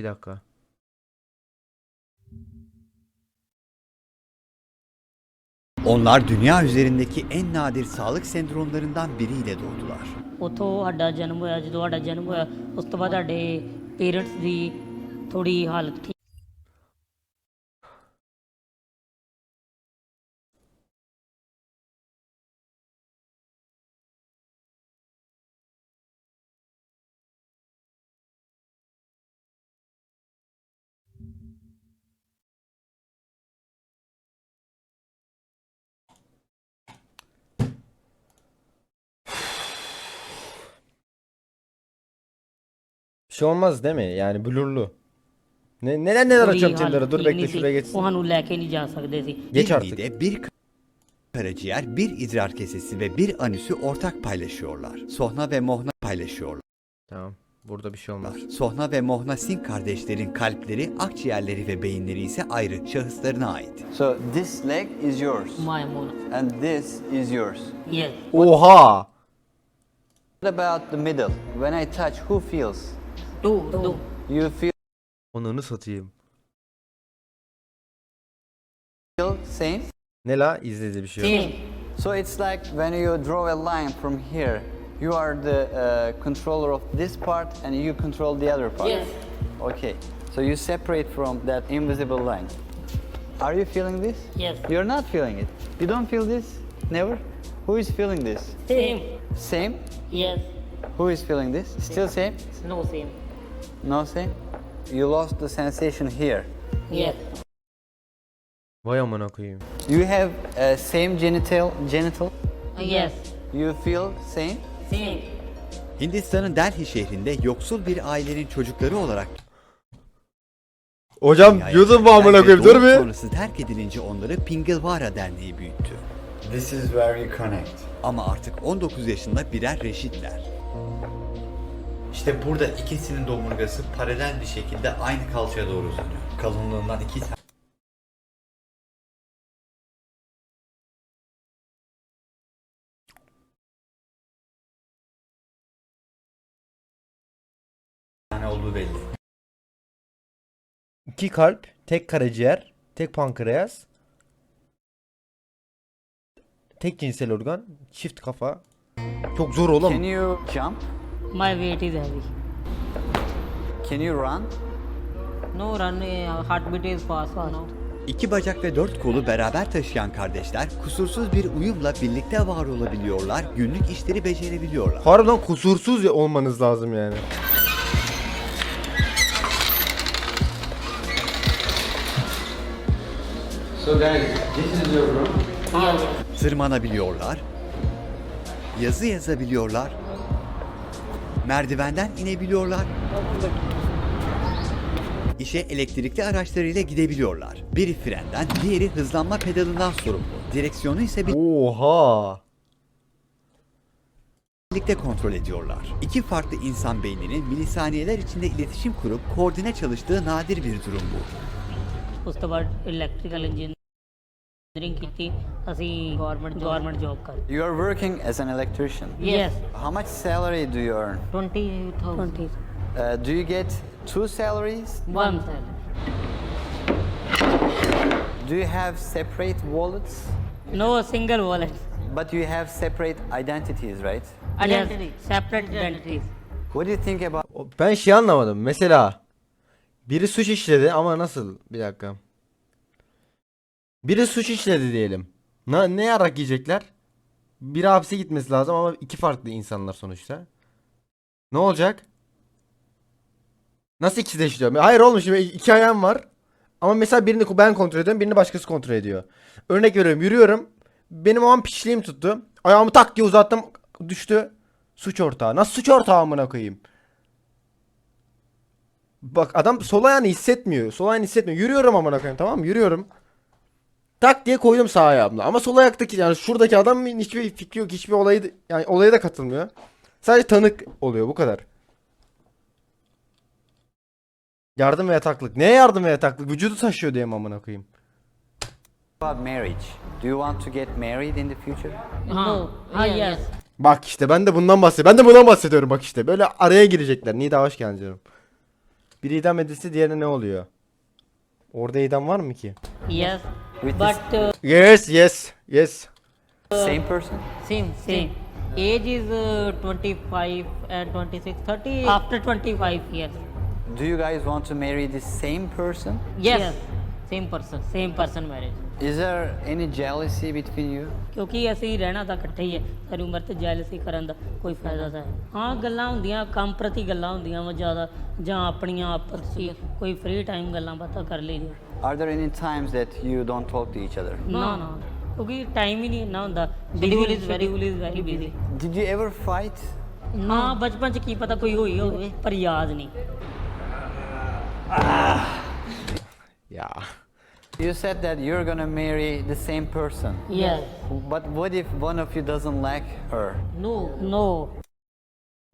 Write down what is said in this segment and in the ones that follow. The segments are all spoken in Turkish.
Bir dakika. Onlar dünya üzerindeki en nadir sağlık sendromlarından biriyle doğdular. ਉੱਥੋਂ ਸਾਡਾ ਜਨਮ ਹੋਇਆ ਜਦੋਂ ਸਾਡਾ ਜਨਮ ਹੋਇਆ ਉਸ ਤੋਂ ਬਾਅਦ ਸਾਡੇ ਪੇਰੈਂਟਸ ਦੀ ਥੋੜੀ ਹਾਲਤ ਠੀਕ Bir şey olmaz değil mi? Yani blurlu. Ne, neler neler ਥੋੜ੍ਹੀ açıyorum ਹਾਲਤ Tinder'a. Dur ਠੀਕ bekle ਨਹੀਂ ਸੀ। şuraya geçsin. ਉਹ ਸਾਨੂੰ ਲੈ ਕੇ ਨਹੀਂ ਜਾ ਸਕਦੇ ਸੀ Geç bir artık. mide, bir karaciğer, bir idrar kesesi ve bir anüsü ortak paylaşıyorlar. Sohna ve Mohna paylaşıyorlar. Tamam. Burada bir şey olmaz. Sohna ve Mohna Singh kardeşlerin kalpleri, akciğerleri ve beyinleri ise ayrı, şahıslarına ait. So this leg is yours, Maya Mona and this is yours. Yes Oha! What about the middle? When I touch, who feels? Doğu, doğu. You feel Onunu satayım. same? Ne la? İzledi bir şey yok. Değil. So it's like when you draw a line from here, you are the uh, controller of this part and you control the other part. Yes. Okay. So you separate from that invisible line. Are you feeling this? Yes. You're not feeling it. You don't feel this? Never? Who is feeling this? Same. Same? Yes. Who is feeling this? Still same? No same. Nothing? You lost the sensation here. Yeah. Vay amına koyayım. You have uh, same genital genital? Yes. You feel same? Same. Hindistan'ın Delhi şehrinde yoksul bir ailenin çocukları olarak Hocam yudum mu amına koyayım dur bir. Sonrası terk edilince onları Pingalvara Derneği büyüttü. This is where you connect. Ama artık 19 yaşında birer reşitler. İşte burada ikisinin de omurgası paralel bir şekilde aynı kalçaya doğru uzanıyor. Kalınlığından iki tane olduğu belli. İki kalp, tek karaciğer, tek pankreas, tek cinsel organ, çift kafa. Çok zor oğlum. Can you jump? My weight is heavy Can you run? no run heart beat is fast no İki bacak ve dört kolu beraber taşıyan kardeşler kusursuz bir uyumla birlikte var olabiliyorlar, günlük işleri becerebiliyorlar. Harbiden kusursuz ya- olmanız lazım yani. So guys, this is your room. Tırmanabiliyorlar, yazı yazabiliyorlar, merdivenden inebiliyorlar, işe elektrikli araçlarıyla gidebiliyorlar. Biri frenden, diğeri hızlanma pedalından sorumlu. Direksiyonu ise Oha! birlikte kontrol ediyorlar. İki farklı insan beyninin milisaniyeler içinde iletişim kurup koordine çalıştığı nadir bir durum bu. ਉਸ ਤੋਂ ਬਾਅਦ electrical engineering ਕੀਤੀ ਅਸੀਂ government government job ਕਰ You are working as an electrician. Yes How much salary do you earn? 20000 Uh, do you get two salaries? one Do you have separate wallets? no single wallet But you have separate identities, right? identity separate identities What do you think about O- Ben şey anlamadım. Mesela biri suç işledi ama nasıl? Bir dakika. Biri suç işledi diyelim. Na, ne yarak yiyecekler? Biri hapse gitmesi lazım ama iki farklı insanlar sonuçta. Ne olacak? Nasıl ikisi de işliyor? Hayır oğlum şimdi iki ayağım var. Ama mesela birini ben kontrol ediyorum, birini başkası kontrol ediyor. Örnek veriyorum, yürüyorum. Benim o an piçliğim tuttu. Ayağımı tak diye uzattım, düştü. Suç ortağı. Nasıl suç ortağı amına koyayım? Bak adam sol ayağını hissetmiyor. Sol ayağını hissetmiyor. Yürüyorum amına koyayım tamam mı? Yürüyorum. Tak diye koydum sağ ayağımla. Ama sol ayaktaki yani şuradaki adam hiçbir fikri yok. Hiçbir olayı yani olaya da katılmıyor. Sadece tanık oluyor bu kadar. Yardım ve yataklık. Neye yardım ve yataklık? Vücudu taşıyor diye mi amına koyayım? about marriage? Do you want to get married in the future? no ah yes Bak işte ben de bundan bahsediyorum. Ben de bundan bahsediyorum bak işte. Böyle araya girecekler. Nida hoş geldin canım. Biri idam edilse diğerine ne oluyor? Orada idam var mı ki? Yes. With But uh, Yes, yes, yes. Same person? same, same. Age is uh, 25 and 26, 30 after 25 years. Do you guys want to marry the same person? Yes. Same person, same person marriage. Is there any jealousy between you? ਕਿਉਂਕਿ ਅਸੀਂ ਰਹਿਣਾ ਤਾਂ ਇਕੱਠੇ ਹੀ ਹੈ ਸਾਰੀ ਉਮਰ ਤੇ ਜੈਲਸੀ ਕਰਨ ਦਾ ਕੋਈ ਫਾਇਦਾ ਤਾਂ ਹੈ ਹਾਂ ਗੱਲਾਂ ਹੁੰਦੀਆਂ ਕੰਮ ਪ੍ਰਤੀ ਗੱਲਾਂ ਹੁੰਦੀਆਂ ਵਾ ਜ਼ਿਆਦਾ ਜਾਂ ਆਪਣੀਆਂ ਆਪਸ 'ਚ ਕੋਈ ਫ੍ਰੀ ਟਾਈਮ ਗੱਲਾਂ ਬਾਤਾਂ ਕਰ ਲਈਆਂ Are there any times that you don't talk to each other? ਨਾ ਨਾ ਕਿਉਂਕਿ ਟਾਈਮ ਹੀ ਨਹੀਂ ਇੰਨਾ ਹੁੰਦਾ schedule is very is very busy Did you ever fight? ਨਾ ਬਚਪਨ 'ਚ ਕੀ ਪਤਾ ਕੋਈ ਹੋਈ ਹੋਵੇ ਪਰ ਯਾਦ ਨਹੀਂ Ya. You said that you're gonna marry the same person. Yes. But what if one of you doesn't like her? No. No.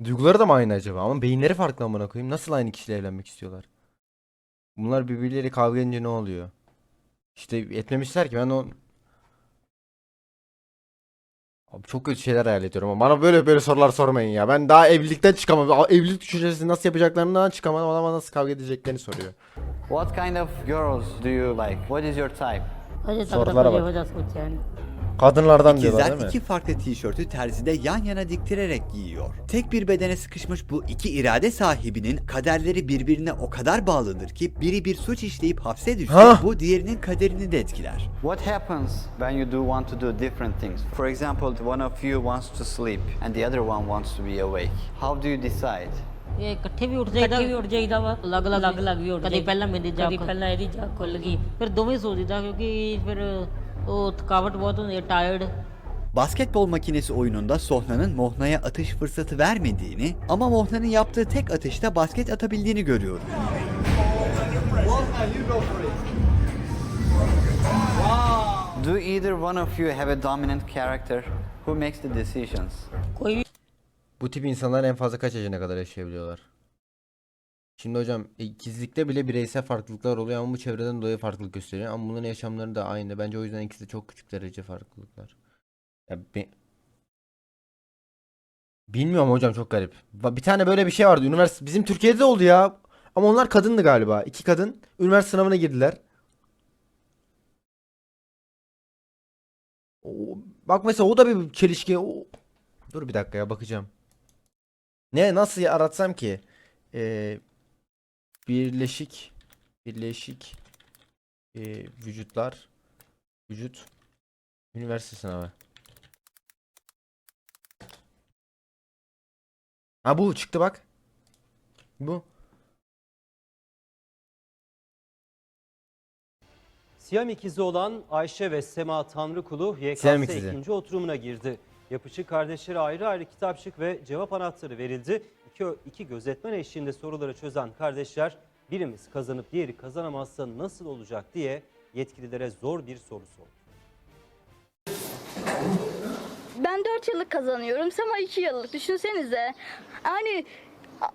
Duyguları da mı aynı acaba? Ama beyinleri farklı amına koyayım. Nasıl aynı kişiyle evlenmek istiyorlar? Bunlar birbirleriyle kavga edince ne oluyor? İşte etmemişler ki ben o Abi çok kötü şeyler hayal ediyorum ama bana böyle böyle sorular sormayın ya. Ben daha evlilikten çıkamam. Evlilik düşüncesi nasıl yapacaklarından çıkamadım. Ona nasıl kavga edeceklerini soruyor. What kind of girls do you like? What is your type? Hoca Sorulara bak. Hoca yani. ਸੋਚਿਆ ਨਹੀਂ Kadınlardan diyorlar İkizler değil mi? iki farklı tişörtü terzide yan yana diktirerek giyiyor. Tek bir bedene sıkışmış bu iki irade sahibinin kaderleri birbirine o kadar bağlıdır ki biri bir suç işleyip hapse düşse Ha? bu diğerinin kaderini de etkiler. What happens when you do want to do different things? For example, one of you wants to sleep and the other one wants to be awake. How do you decide? ਇਹ ਇਕੱਠੇ ਵੀ ਉੱਠ ਜਾਈਦਾ ਵੀ ਉੱਠ ਜਾਈਦਾ ਵਾ ਅਲੱਗ ਅਲੱਗ ਅਲੱਗ ਅਲੱਗ ਵੀ ਉੱਠ ਕਦੀ ਪਹਿਲਾਂ ਮੇਰੀ ਜਾਗ ਕਦੀ ਪਹਿਲਾਂ ਇਹਦੀ ਜਾਗ ਖੁੱਲ ਗਈ ਫਿਰ ਦੋਵੇਂ ਸੋ ਜਿੱਦਾਂ ਕਿਉਂਕਿ ਫਿਰ o थकावट बहुत होती Basketbol makinesi oyununda Sohna'nın Mohna'ya atış fırsatı vermediğini ama Mohna'nın yaptığı tek atışta basket atabildiğini görüyoruz. Do either one of you have a dominant character who makes the decisions? Bu tip insanlar en fazla kaç yaşına kadar yaşayabiliyorlar? Şimdi hocam ikizlikte bile bireysel farklılıklar oluyor ama bu çevreden dolayı farklılık gösteriyor. Ama bunların yaşamları da aynı. Bence o yüzden ikisi de çok küçük derece farklılıklar. Ya be- Bilmiyorum hocam çok garip. Bir tane böyle bir şey vardı. Üniversite bizim Türkiye'de de oldu ya. Ama onlar kadındı galiba. İki kadın üniversite sınavına girdiler. Bak mesela o da bir çelişki. Dur bir dakika ya bakacağım. Ne nasıl aratsam ki? Ee, birleşik birleşik ee, vücutlar vücut üniversite sınavı. Ha bu çıktı bak. Bu. Siyam ikizi olan Ayşe ve Sema Tanrıkulu Siyam YKS ikizi. ikinci oturumuna girdi. Yapışık kardeşlere ayrı ayrı kitapçık ve cevap anahtarı verildi. İki, iki gözetmen eşliğinde soruları çözen kardeşler birimiz kazanıp diğeri kazanamazsa nasıl olacak diye yetkililere zor bir soru sordu. Ben 4 yıllık kazanıyorum. Sema 2 yıllık. Düşünsenize. Yani a-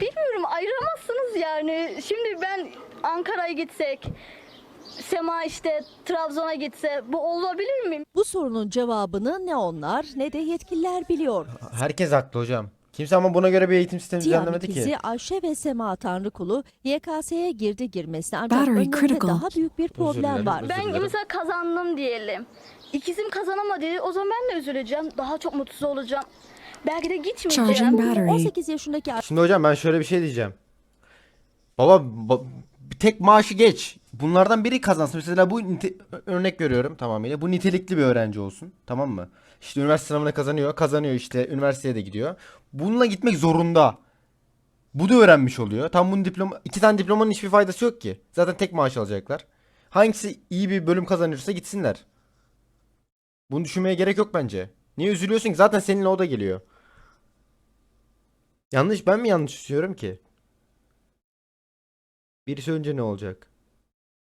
bilmiyorum ayıramazsınız yani. Şimdi ben Ankara'ya gitsek, Sema işte Trabzon'a gitse bu olabilir mi? Bu sorunun cevabını ne onlar ne de yetkililer biliyor. Herkes haklı hocam. Kimse ama buna göre bir eğitim sistemi düzenlemedi ki. Ayşe ve Sema Tanrıkulu YKS'ye girdi girmesine ancak Battery önlerinde critical. daha büyük bir problem var. özür Ben dilerim. mesela kazandım diyelim. İkizim kazanamadı. O zaman ben de üzüleceğim. Daha çok mutsuz olacağım. Belki de gitmeyeceğim. Charging battery. 18 yaşındaki Şimdi hocam ben şöyle bir şey diyeceğim. Baba ba- bir tek maaşı geç. Bunlardan biri kazansın. Mesela bu nite- örnek veriyorum tamamıyla. Bu nitelikli bir öğrenci olsun. Tamam mı? İşte üniversite sınavına kazanıyor. Kazanıyor işte. Üniversiteye de gidiyor. Bununla gitmek zorunda. Bu da öğrenmiş oluyor. Tam bunun diploma iki tane diplomanın hiçbir faydası yok ki. Zaten tek maaş alacaklar. Hangisi iyi bir bölüm kazanırsa gitsinler. Bunu düşünmeye gerek yok bence. Niye üzülüyorsun ki? Zaten seninle o da geliyor. Yanlış ben mi yanlış düşünüyorum ki? Birisi önce ne olacak?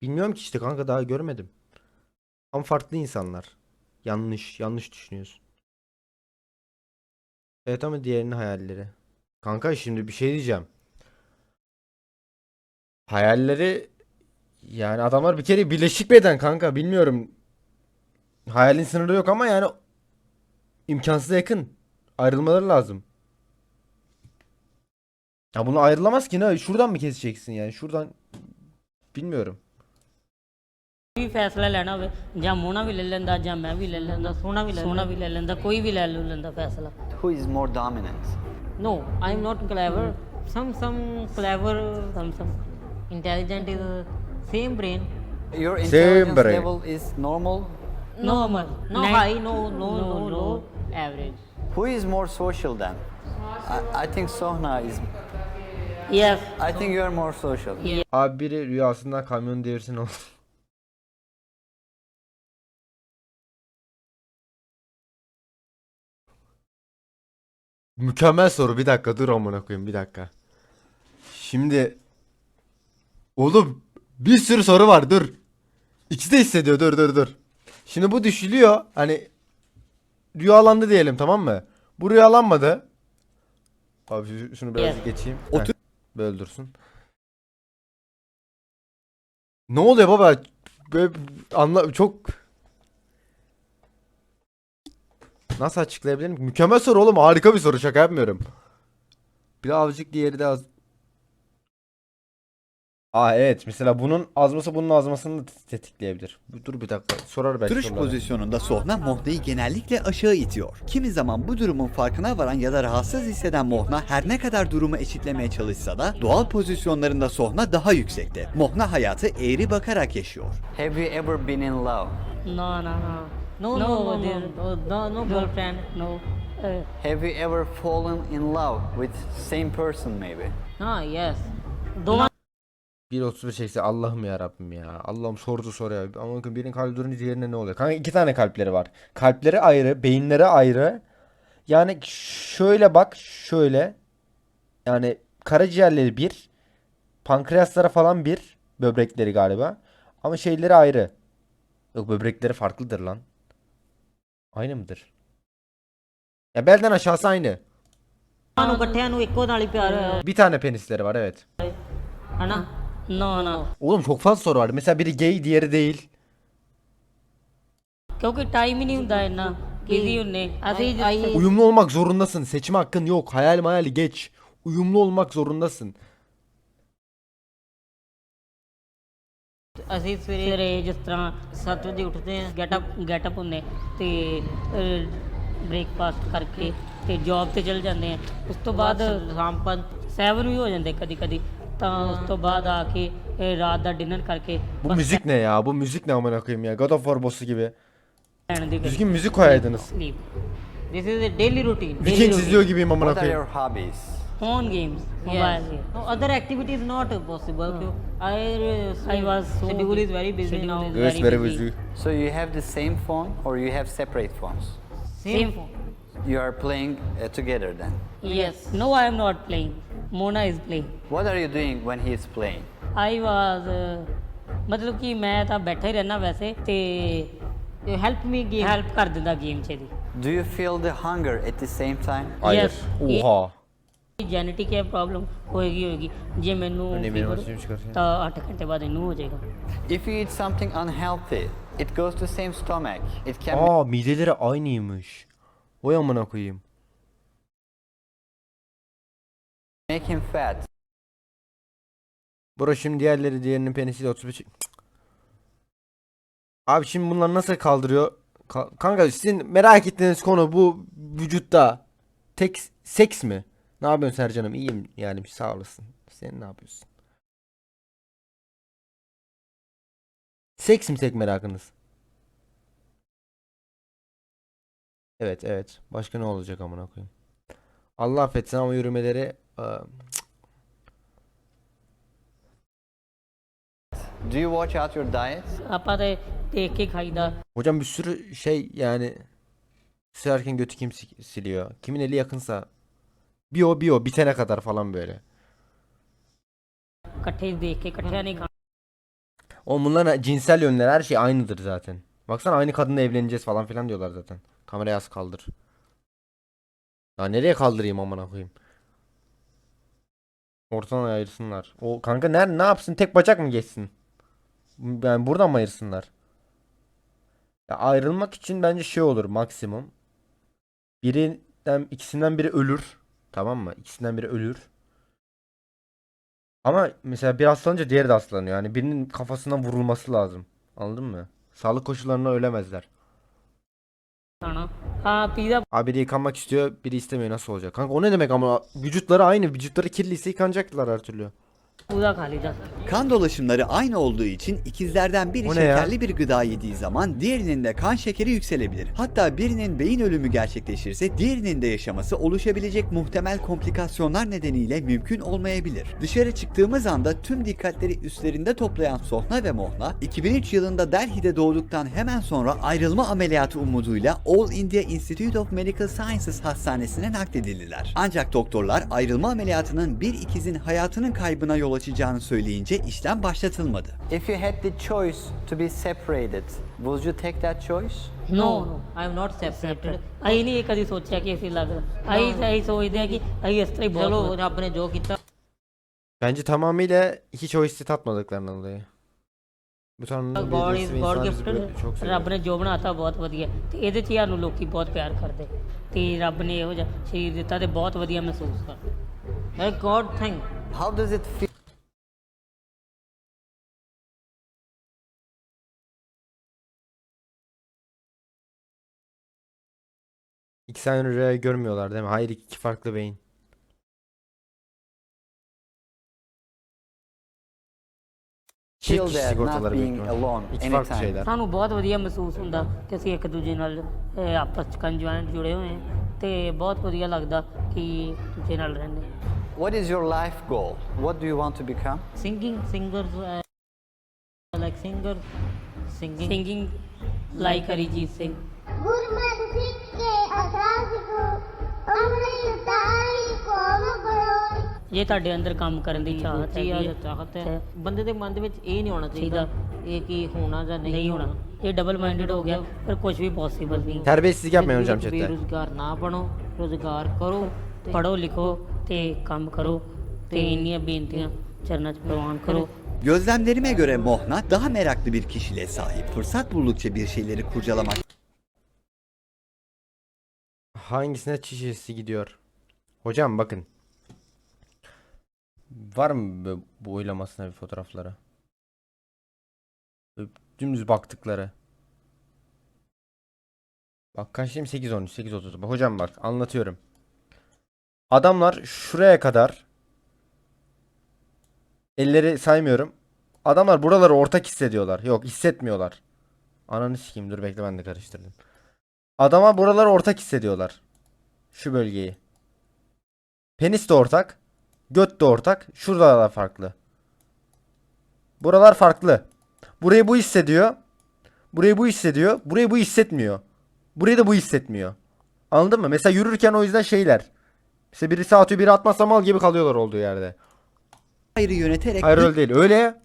Bilmiyorum ki işte kanka daha görmedim. Ama farklı insanlar. Yanlış, yanlış düşünüyorsun. Evet ama diğerinin hayalleri. Kanka şimdi bir şey diyeceğim. Hayalleri yani adamlar bir kere birleşik beden kanka bilmiyorum. Hayalin sınırı yok ama yani imkansıza yakın. Ayrılmaları lazım. Ya bunu ayrılamaz ki ne? Şuradan mı keseceksin yani? Şuradan bilmiyorum. ਕੋਈ ਫੈਸਲਾ ਲੈਣਾ ਹੋਵੇ ਜਾਂ ਮੋਨਾ ਵੀ ਲੈ ਲੈਂਦਾ ਜਾਂ ਮੈਂ ਵੀ ਲੈ ਲੈਂਦਾ ਸੋਨਾ ਵੀ ਲੈ ਸੋਨਾ ਵੀ ਲੈ ਲੈਂਦਾ ਕੋਈ ਵੀ ਲੈ ਲੂ ਲੈਂਦਾ ਫੈਸਲਾ Who is more dominant? No, I'm not clever. Some some clever, some some intelligent is same brain. Your Same intelligence brain. level is normal. Normal. No high, no no no low, average. Who is more social then? I, I think Sohna is. Yes. I think you are more social. Abi biri rüyasında kamyon devirsin oldu. Mükemmel soru. Bir dakika dur amına koyayım bir dakika. Şimdi oğlum bir sürü soru var dur. İkisi de hissediyor dur dur dur. Şimdi bu düşülüyor. Hani rüyalandı diyelim tamam mı? Bu rüyalanmadı. Abi şu- şunu biraz geçeyim. Otur- böyle dursun. Ne oluyor baba? Böyle anla çok Nasıl açıklayabilirim? Mükemmel soru oğlum. Harika bir soru. Şaka yapmıyorum. Biri avcık diğeri de az. Aa evet. Mesela bunun azması bunun azmasını da tetikleyebilir. Dur bir dakika. Sorar belki Duruş soruları. pozisyonunda Sohna Mohna'yı genellikle aşağı itiyor. Kimi zaman bu durumun farkına varan ya da rahatsız hisseden Mohna her ne kadar durumu eşitlemeye çalışsa da doğal pozisyonlarında Sohna daha yüksekte. Mohna hayatı eğri bakarak yaşıyor. Have you ever been in love? No, no, no. No, no, no, there, no, no, no girlfriend, no. Uh, Have you ever fallen in love with same person maybe? ah, yes. Dolan 1.31 çekse Allah'ım ya Rabbim ya. Allah'ım sordu soru ya. Ama birinin kalbi durunca diğerine ne oluyor? Kanka iki tane kalpleri var. Kalpleri ayrı, beyinleri ayrı. Yani şöyle bak, şöyle. Yani karaciğerleri bir, pankreaslara falan bir, böbrekleri galiba. Ama şeyleri ayrı. Yok böbrekleri farklıdır lan Aynı mıdır? Ya belden aşağısı aynı. ਨੂੰ ਇਕੱਠਿਆਂ ਨੂੰ ਇੱਕੋ ਨਾਲ ਹੀ ਪਿਆਰ ਹੋਇਆ Bir tane penisleri var evet. ਹਨਾ no no Oğlum çok fazla soru var. Mesela biri gay, diğeri değil. ਕਿਉਂਕਿ ਟਾਈਮ ਹੀ ਨਹੀਂ ਹੁੰਦਾ ਇੰਨਾ ਬਿਜ਼ੀ ਹੁੰਨੇ ਅਸੀਂ ਜਿਸ- Uyumlu olmak zorundasın. Seçme hakkın yok. Hayal mayal geç. Uyumlu olmak zorundasın. ਅਸੀਂ ਸਵੇਰੇ ਜਿਸ ਤਰ੍ਹਾਂ 7 ਵਜੇ ਉੱਠਦੇ ਹਾਂ ਗੈਟ ਅਪ ਗੈਟ ਅਪ ਹੁੰਨੇ ਤੇ ਬ੍ਰੇਕਫਾਸਟ ਕਰਕੇ ਤੇ ਜੌਬ ਤੇ ਚਲ ਜਾਂਦੇ ਆ ਉਸ ਤੋਂ ਬਾਅਦ ਸ਼ਾਮ 7 ਵੀ ਹੋ ਜਾਂਦੇ ਕਦੀ ਕਦੀ ਤਾਂ ਉਸ ਤੋਂ ਬਾਅਦ ਆ ਕੇ ਇਹ ਰਾਤ ਦਾ ਡਿਨਰ ਕਰਕੇ Bu müzik ne ya? Bu müzik ne amına koyayım ya? God of War boss'u gibi. ਲੈਣ ਦੀ Düzgün müzik koyaydınız. sleep this is a daily routine Vikings izliyor gibiyim amına What are koyayım. your hobbies? phone games mobile games. No, other activities not possible I I was schedule is very busy now Evet, very busy. So you have the same phone or you have separate phones? same phone You are playing uh, together then. yes no I am not playing Mona is playing What are you doing when he is playing? I was uh, ਮਤਲਬ ਕਿ ਮੈਂ ਤਾਂ ਬੈਠਾ ਹੀ ਰਹਿਣਾ ਵੈਸੇ ਤੇ help me game help ਕਰ ਦਿੰਦਾ ਗੇਮ 'ਚ ਇਹਦੀ Do you feel the hunger at the same time? Hayır. Yes. Oha. Genetic ਹੈ ਪ੍ਰੋਬਲਮ ਹੋਏਗੀ ਹੋਏਗੀ ਜੇ ਮੈਨੂੰ Örneğin benim fever açım çıkarsa. ਤਾਂ 8 ਘੰਟੇ ਬਾਅਦ ਇਹਨੂੰ ਹੋ ਜਾਏਗਾ If you eat something unhealthy, it goes to same stomach. It can Aa mideleri aynıymış. Oy amına koyayım. make him fat. Bro şimdi diğerleri diğerinin penisiyle 35 Cık. Abi şimdi bunlar nasıl kaldırıyor? Ka- Kanka sizin merak ettiğiniz konu bu vücutta tek seks mi? Ne yapıyorsun Sercan'ım? İyiyim yani sağ olasın. Sen ne yapıyorsun? Seks mi tek merakınız? Evet evet. Başka ne olacak amına koyayım? Allah affetsin ama yürümeleri ıı, Do you watch out your diet? ਆਪਾਂ ਤੇ ਦੇਖ ਕੇ ਖਾਈਦਾ Hocam bir sürü şey yani silerken götü kim si- siliyor? Kimin eli yakınsa bir o bir o bitene kadar falan böyle. ਇਕੱਠੇ ਹੀ ਦੇਖ ਕੇ ਇਕੱਠਿਆਂ ਨਹੀਂ ਖਾਣਾ O bunların cinsel yönleri her şey aynıdır zaten. Baksana aynı kadınla evleneceğiz falan filan diyorlar zaten. Kamerayı az kaldır. Ya nereye kaldırayım amına koyayım? Ortadan ayırsınlar. O kanka ne ne yapsın? Tek bacak mı geçsin? Yani buradan mı ayırsınlar? Ya ayrılmak için bence şey olur maksimum. Birinden ikisinden biri ölür. Tamam mı? İkisinden biri ölür. Ama mesela bir hastalanınca diğeri de hastalanıyor. Yani birinin kafasından vurulması lazım. Anladın mı? Sağlık koşullarına ölemezler. Abi biri yıkanmak istiyor, biri istemiyor. Nasıl olacak? Kanka o ne demek ama vücutları aynı. Vücutları kirliyse yıkanacaklar her türlü. Kan dolaşımları aynı olduğu için ikizlerden biri O ne ya? şekerli bir gıda yediği zaman diğerinin de kan şekeri yükselebilir. Hatta birinin beyin ölümü gerçekleşirse diğerinin de yaşaması oluşabilecek muhtemel komplikasyonlar nedeniyle mümkün olmayabilir. Dışarı çıktığımız anda tüm dikkatleri üstlerinde toplayan Sohna ve Mohna 2003 yılında Delhi'de doğduktan hemen sonra ayrılma ameliyatı umuduyla All India Institute of Medical Sciences hastanesine nakledildiler. Ancak doktorlar ayrılma ameliyatının bir ikizin hayatının kaybına yol açacağını söyleyince işlem başlatılmadı. If you had the choice to be separated, would you take that choice? No I am not separated ਅਸੀਂ ਨਹੀਂ ਇਹ ਕਦੀ ਸੋਚਿਆ ਕਿ ਅਸੀਂ ਲੱਗਦਾ ਅਸੀਂ ਤਾਂ ਅਸੀਂ ਸੋਚਦੇ ਹਾਂ ਕਿ ਅਸੀਂ ਇਸ ਤਰ੍ਹਾਂ ਹੀ ਬਹੁਤ ਰੱਬ ਨੇ ਜੋ ਕੀਤਾ Bence tamamıyla hiç o hissi tatmadıklarından dolayı. Bu tanrının God belediyesi is ve God insanlar bizi gifted böyle çok seviyor. ਰੱਬ ਨੇ ਜੋ ਬਣਾਤਾ ਬਹੁਤ ਵਧੀਆ ਤੇ ਇਹਦੇ 'ਚ ਹੀ ਸਾਨੂੰ ਲੋਕੀ ਬਹੁਤ ਪਿਆਰ ਕਰਦੇ ਤੇ ਰੱਬ ਨੇ ਇਹੋ ਜਿਹਾ ਸਰੀਰ ਦਿੱਤਾ ਤੇ ਬਹੁਤ ਵਧੀਆ ਮਹਿਸੂਸ ਕਰਦੇ ਹੈ God thank How does it feel? İki tane rüya görmüyorlar değil mi? Hayır iki farklı beyin. Çift Feel kişi that not sigortaları büyük being ihtimal. alone İki farklı anytime. şeyler. ਸਾਨੂੰ ਬਹੁਤ ਵਧੀਆ ਮਹਿਸੂਸ ਹੁੰਦਾ ਕਿ ਅਸੀਂ ਇੱਕ ਦੂਜੇ ਨਾਲ ਅਹ, ਆਪਸ 'ਚ ਕੰਜੁਆਇੰਟ ਜੁੜੇ ਹੋਏ ਹਾਂ ਤੇ ਬਹੁਤ ਵਧੀਆ ਲੱਗਦਾ ਕਿ ਦੂਜੇ ਨਾਲ ਰਹਿੰਦੇ What is your life goal? What do you want to become? Singing singers like singer singing singing like Arijit ਸਿੰਘ ਗੁਰਮਤਿ ਸਿੱਖ ਜੇ ਤੁਹਾਡੇ ਅੰਦਰ ਕੰਮ ਕਰਨ ਦੀ ਚਾਹਤ ਹੈ ਜਾਂ ਚਾਹਤ ਹੈ। ਬੰਦੇ ਦੇ ਮਨ ਦੇ ਵਿੱਚ ਇਹ ਨਹੀਂ ਹੋਣਾ ਚਾਹੀਦਾ ਇਹ ਕੀ ਹੋਣਾ ਜਾਂ ਨਹੀਂ ਨਹੀਂ ਹੋਣਾ। ਇਹ ਡਬਲ ਮਾਈਂਡਡ ਹੋ ਗਿਆ ਪਰ ਕੁਝ ਵੀ ਪੋਸੀਬਲ ਨਹੀਂ। Terbiyesizlik yapmayın hocam chatte. ਬੇਰੁਜ਼ਗਾਰ ਨਾ ਬਣੋ ਰੋਜ਼ਗਾਰ ਕਰੋ ਤੇ ਪੜੋ ਲਿਖੋ ਤੇ ਕੰਮ ਕਰੋ ਤੇ ਇੰਨੀਆਂ ਬੇਨਤੀਆਂ ਚਰਨਾਂ 'ਚ ਪ੍ਰਵਾਨ ਕਰੋ। Gözlemlerime göre Mohna daha meraklı bir kişiliğe sahip. Fırsat buldukça bir şeyleri kurcalamak Hangisine çiş hissi gidiyor? Hocam bakın. Var mı bu- oylamasına bir fotoğrafları? Dümdüz baktıkları. Bak kaçtayım 8 13 8 30. Bak hocam bak anlatıyorum. Adamlar şuraya kadar elleri saymıyorum. Adamlar buraları ortak hissediyorlar. Yok hissetmiyorlar. Ananı sikeyim dur bekle ben de karıştırdım. Adama buraları ortak hissediyorlar. Şu bölgeyi. Penis de ortak. Göt de ortak. Şurada da farklı. Buralar farklı. Burayı bu hissediyor. Burayı bu hissediyor. Burayı bu hissetmiyor. Burayı da bu hissetmiyor. Anladın mı? Mesela yürürken o yüzden şeyler. Mesela birisi atıyor biri atmazsa mal gibi kalıyorlar olduğu yerde. ayrı yöneterek Hayır öyle değil. Öyle.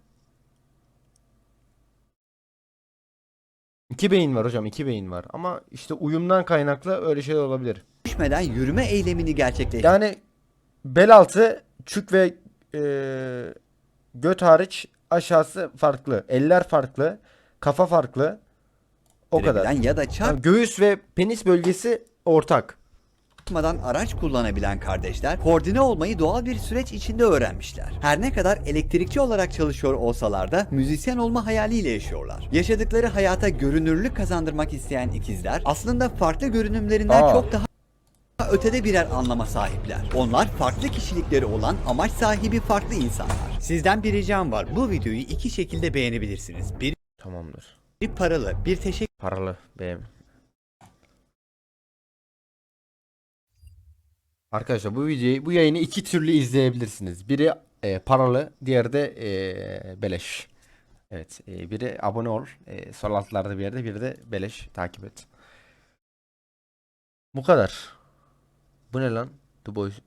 İki beyin var hocam. iki beyin var. Ama işte uyumdan kaynaklı öyle şeyler olabilir. düşmeden yürüme eylemini gerçekleştirmek Yani bel altı, çük ve eee, göt hariç aşağısı farklı. Eller farklı. Kafa farklı. O kadar. ya da Yani göğüs ve penis bölgesi ortak. Çarpmadan araç kullanabilen kardeşler koordine olmayı doğal bir süreç içinde öğrenmişler. Her ne kadar elektrikçi olarak çalışıyor olsalar da müzisyen olma hayaliyle yaşıyorlar. Yaşadıkları hayata görünürlük kazandırmak isteyen ikizler aslında farklı görünümlerinden Aa. çok daha ötede birer anlama sahipler. Onlar farklı kişilikleri olan amaç sahibi farklı insanlar. Sizden bir ricam var. Bu videoyu iki şekilde beğenebilirsiniz. Biri Tamamdır. paralı, bir teşekkür Paralı benim. Arkadaşlar bu videoyu bu yayını iki türlü izleyebilirsiniz. Biri e, paralı, diğeri de e, beleş. Evet, e, biri abone ol, e, sol altlarda bir yerde, biri de beleş takip et. Bu kadar. Bu ne lan? The Boys.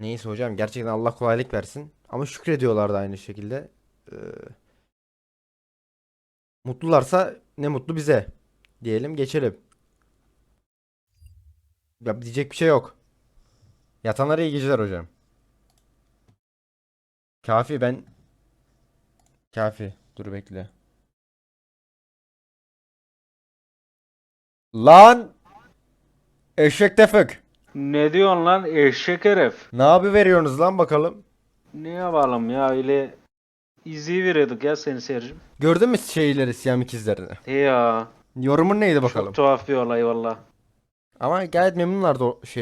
Neyse hocam gerçekten Allah kolaylık versin. Ama şükrediyorlar da aynı şekilde. Ee, mutlularsa ne mutlu bize. Diyelim geçelim. Ya diyecek bir şey yok. Yatanlara iyi geceler hocam. Kafi ben Kafi dur bekle. Lan eşek tefek. Ne diyorsun lan eşek herif? Ne yapı veriyorsunuz lan bakalım? Ne yapalım ya öyle izi veriyorduk ya seni Sercim. Gördün mü şeyleri Siyam ikizlerini? Ya. Yorumun neydi bakalım? Çok tuhaf bir olay valla. Ama gayet memnunlardı o şey